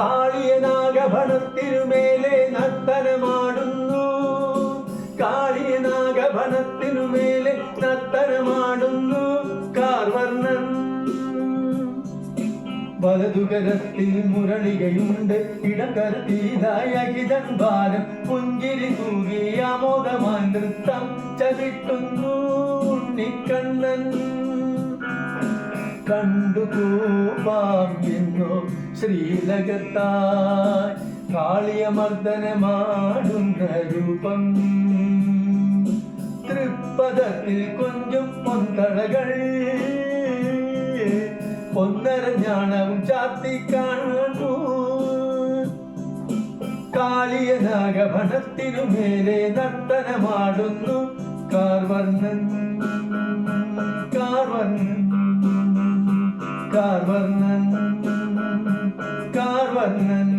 കാളിയനാഗഭണത്തിനുമേലെ നർത്തനമാടുന്നു. കാളിയനാഗഭണത്തിനുമേലെ നത്തനമാടുന്നു കാർവർണൻ വലതുകരത്തിൽ മുരളികയുണ്ട്. ഇടകരത്തിലായകിതൻ ഭാരം പുഞ്ചിരി തൂകിയ മോദമാൻ നൃത്തം ചവിട്ടുന്നു. ഉണ്ണിക്കണ്ണൻ കണ്ടു കൂപ്പാം എന്നോ ശ്രീലകത്തായി കാളിയമർദ്ദനമാടുന്ന രൂപം. തൃപ്പദത്തിൽ കൊഞ്ചും പൊന്തളകൾ പൊന്നരഞ്ഞാണവും ചാത്തി കാണുന്നു കാളിയ നാഗഭണത്തിനു മേലെ നർത്തനമാടുന്നു കാർവർണൻ. കാർവർണൻ കാർവർണൻ.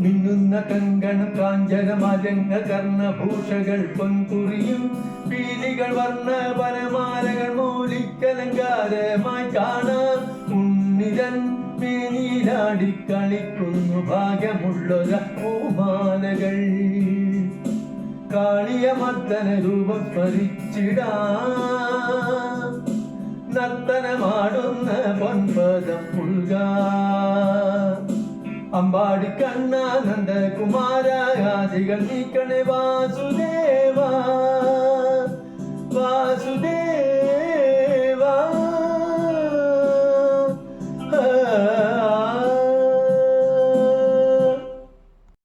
മിന്നുന്ന കങ്കണം കാഞ്ചനമരങ്ങ കർണഭൂഷകൾ പൊൻകുറിയും പീലികൾ വർണ വനമാലകൾ മൂലിക്കലങ്കാരമായി കാണാം. ഉണ്ണിരൻ മേനിയിലാടി കളിക്കുന്നു ഭാഗ്യമുള്ളൊര പൂമാലകൾ കാളിയ മർദ്ദന രൂപം സ്മരിച്ചിടാ നർത്തനമാടുന്ന പൊൻപദം പുൽക. അമ്പാടി കണ്ണാനന്ദ കുമാരാദികൾ നീക്കണേ വാസുദേവ.